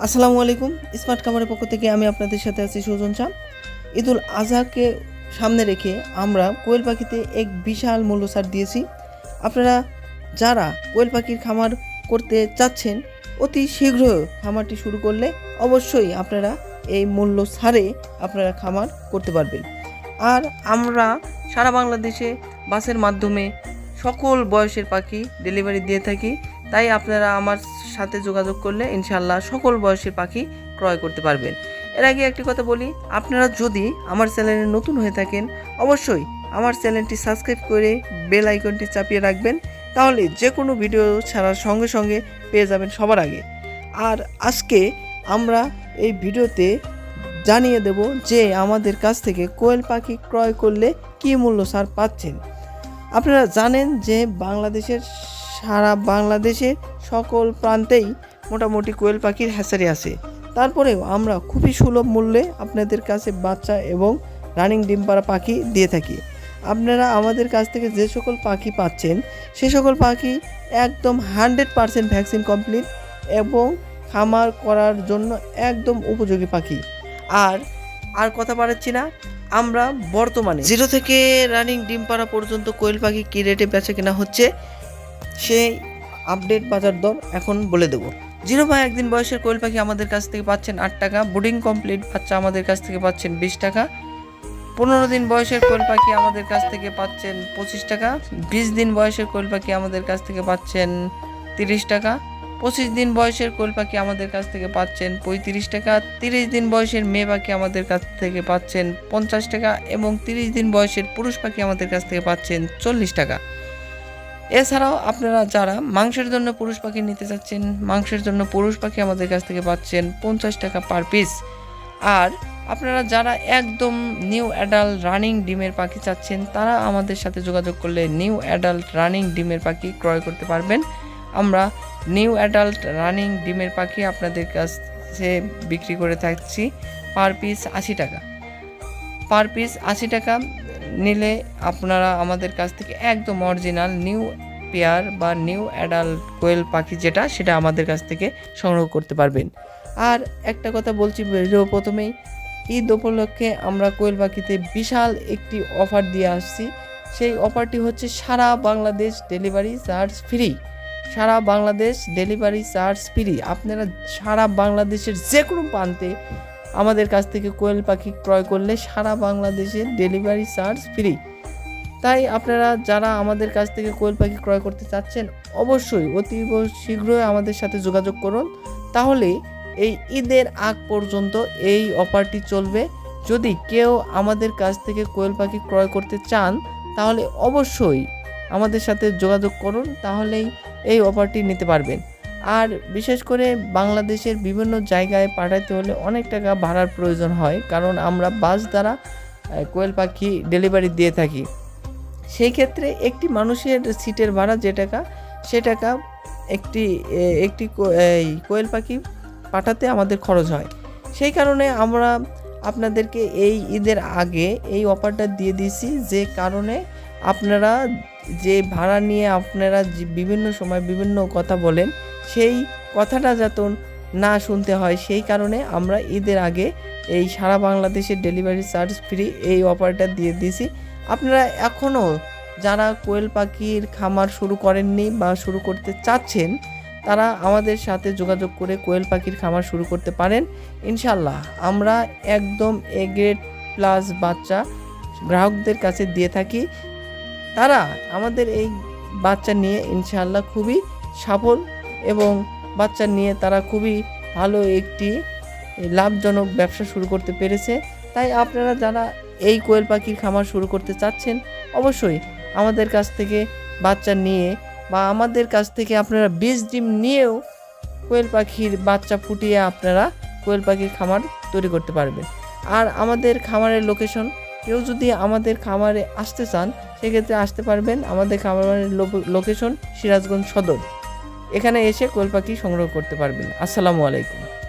আসসালামু আলাইকুম। স্মার্ট কামারের পক্ষ থেকে আমি আপনাদের সাথে আছি সুজন চাম ঈদুল আজহাকে সামনে রেখে আমরা কোয়েল পাখিতে এক বিশাল মূল্য ছাড় দিয়েছি। আপনারা যারা কোয়েল পাখির খামার করতে চাচ্ছেন, অতি শীঘ্র খামারটি শুরু করলে অবশ্যই আপনারা এই মূল্য ছাড়ে আপনারা খামার করতে পারবেন। আর আমরা সারা বাংলাদেশে বাসের মাধ্যমে সকল বয়সের পাখি ডেলিভারি দিয়ে থাকি। তাই আপনারা আমার সাথে যোগাযোগ করলে ইনশাল্লাহ সকল বয়সের পাখি ক্রয় করতে পারবেন। এর আগে একটি কথা বলি, আপনারা যদি আমার চ্যানেলে নতুন হয়ে থাকেন, অবশ্যই আমার চ্যানেলটি সাবস্ক্রাইব করে বেল আইকনটি চাপিয়ে রাখবেন, তাহলে যে কোনো ভিডিও ছাড়ার সঙ্গে সঙ্গে পেয়ে যাবেন সবার আগে। আর আজকে আমরা এই ভিডিওতে জানিয়ে দেব যে আমাদের কাছ থেকে কোয়েল পাখি ক্রয় করলে কী মূল্য সার পাচ্ছেন। আপনারা জানেন যে বাংলাদেশের সারা বাংলাদেশের সকল প্রান্তেই মোটামুটি কোয়েল পাখির হ্যাচারি আছে। তারপরেও আমরা খুবই সুলভ মূল্যে আপনাদের কাছে বাচ্চা এবং রানিং ডিম পাড়া পাখি দিয়ে থাকি। আপনারা আমাদের কাছ থেকে যে সকল পাখি পাচ্ছেন, সে সকল পাখি একদম হান্ড্রেড পারসেন্ট ভ্যাকসিন কমপ্লিট এবং খামার করার জন্য একদম উপযোগী পাখি। আর আর কথা বাড়াচ্ছি না আমরা বর্তমানে জিরো থেকে রানিং ডিম পাড়া পর্যন্ত কোয়েল পাখি কী রেটে বেচা কেনা হচ্ছে, সেই আপডেট বাজার দর এখন বলে দেবো। জিরো বা একদিন বয়সের কোয়েল পাখি আমাদের কাছ থেকে পাচ্ছেন আট টাকা, বোর্ডিং কমপ্লিট, বাচ্চা আমাদের কাছ থেকে পাচ্ছেন বিশ টাকা। পনেরো দিন বয়সের কোয়েল পাখি আমাদের কাছ থেকে পাচ্ছেন পঁচিশ টাকা, বিশ দিন বয়সের কোয়েল পাখি আমাদের কাছ থেকে পাচ্ছেন তিরিশ টাকা। পঁচিশ দিন বয়সের কোয়েল পাখি আমাদের কাছ থেকে পাচ্ছেন পঁয়ত্রিশ টাকা, তিরিশ দিন বয়সের মেয়ে পাখি আমাদের কাছ থেকে পাচ্ছেন পঞ্চাশ টাকা এবং তিরিশ দিন বয়সের পুরুষ পাখি আমাদের কাছ থেকে পাচ্ছেন চল্লিশ টাকা। এছাড়াও আপনারা যারা মাংসের জন্য পুরুষ পাখি নিতে চাচ্ছেন, মাংসের জন্য পুরুষ পাখি আমাদের কাছ থেকে পাচ্ছেন পঞ্চাশ টাকা পার পিস আর আপনারা যারা একদম নিউ অ্যাডাল্ট রানিং ডিমের পাখি চাচ্ছেন, তারা আমাদের সাথে যোগাযোগ করলে নিউ অ্যাডাল্ট রানিং ডিমের পাখি ক্রয় করতে পারবেন। আমরা নিউ অ্যাডাল্ট রানিং ডিমের পাখি আপনাদের কাছে বিক্রি করে থাকছি পার পিস আশি টাকা। পার পিস আশি টাকা নিলে আপনারা আমাদের কাছ থেকে একদম অরিজিনাল নিউ পেয়ার বা নিউ অ্যাডাল্ট কোয়েল পাখি যেটা, সেটা আমাদের কাছ থেকে সংগ্রহ করতে পারবেন। আর একটা কথা বলছি প্রথমেই ঈদ উপলক্ষে আমরা কোয়েল পাখিতে বিশাল একটি অফার দিয়ে আসছি। সেই অফারটি হচ্ছে সারা বাংলাদেশ ডেলিভারি চার্জ ফ্রি। সারা বাংলাদেশ ডেলিভারি চার্জ ফ্রি। আপনারা সারা বাংলাদেশের যে কোনো প্রান্তে আমাদের কাছ থেকে কোয়েল পাখি ক্রয় করলে সারা বাংলাদেশের ডেলিভারি চার্জ ফ্রি। তাই আপনারা যারা আমাদের কাছ থেকে কোয়েল পাখি ক্রয় করতে চাচ্ছেন, অবশ্যই অতীব শীঘ্রই আমাদের সাথে যোগাযোগ করুন। তাহলে এই ঈদের আগ পর্যন্ত এই অফারটি চলবে। যদি কেউ আমাদের কাছ থেকে কোয়েল পাখি ক্রয় করতে চান, তাহলে অবশ্যই আমাদের সাথে যোগাযোগ করুন। তাহলেই এই অফারটি নিতে পারবেন। আর বিশেষ করে বাংলাদেশের বিভিন্ন জায়গায় পাঠাতে হলে অনেক টাকা ভাড়ার প্রয়োজন হয়, কারণ আমরা বাস দ্বারা কোয়েল পাখি ডেলিভারি দিয়ে থাকি। সেই ক্ষেত্রে একটি মানুষের সিটের ভাড়া যে টাকা, সে টাকা একটি একটি কোয়েল পাখি পাঠাতে আমাদের খরচ হয়। সেই কারণে আমরা আপনাদেরকে এই ঈদের আগে এই অফারটা দিয়ে দিয়েছি, যে কারণে আপনারা যে ভাড়া নিয়ে আপনারা বিভিন্ন সময় বিভিন্ন কথা বলেন, সেই কথাটা যাতে না শুনতে হয়, সেই কারণে আমরা ঈদের আগে এই সারা বাংলাদেশের ডেলিভারি চার্জ ফ্রি এই অফারটা দিয়ে দিয়েছি। আপনারা এখনও যারা কোয়েল পাখির খামার শুরু করেননি বা শুরু করতে চাচ্ছেন, তারা আমাদের সাথে যোগাযোগ করে কোয়েল পাখির খামার শুরু করতে পারেন। ইনশাল্লাহ আমরা একদম এ গ্রেড প্লাস বাচ্চা গ্রাহকদের কাছে দিয়ে থাকি। তারা আমাদের এই বাচ্চা নিয়ে ইনশাআল্লাহ খুবই সফল এবং বাচ্চা নিয়ে তারা খুবই ভালো একটি লাভজনক ব্যবসা শুরু করতে পেরেছে। তাই আপনারা যারা এই কোয়েল পাখির খামার শুরু করতে চাচ্ছেন, অবশ্যই আমাদের কাছ থেকে বাচ্চা নিয়ে বা আমাদের কাছ থেকে আপনারা বীজ ডিম নিয়েও কোয়েল পাখির বাচ্চা ফুটিয়ে আপনারা কোয়েল পাখির খামার তৈরি করতে পারবেন। আর আমাদের খামারের লোকেশন, কেউ যদি আমাদের খামারে আসতে চান সেক্ষেত্রে আসতে পারবেন আমাদের খাবার লোকেশন সিরাজগঞ্জ সদর। এখানে এসে কোলপাখি পাখি সংগ্রহ করতে পারবেন। আসসালামু আলাইকুম।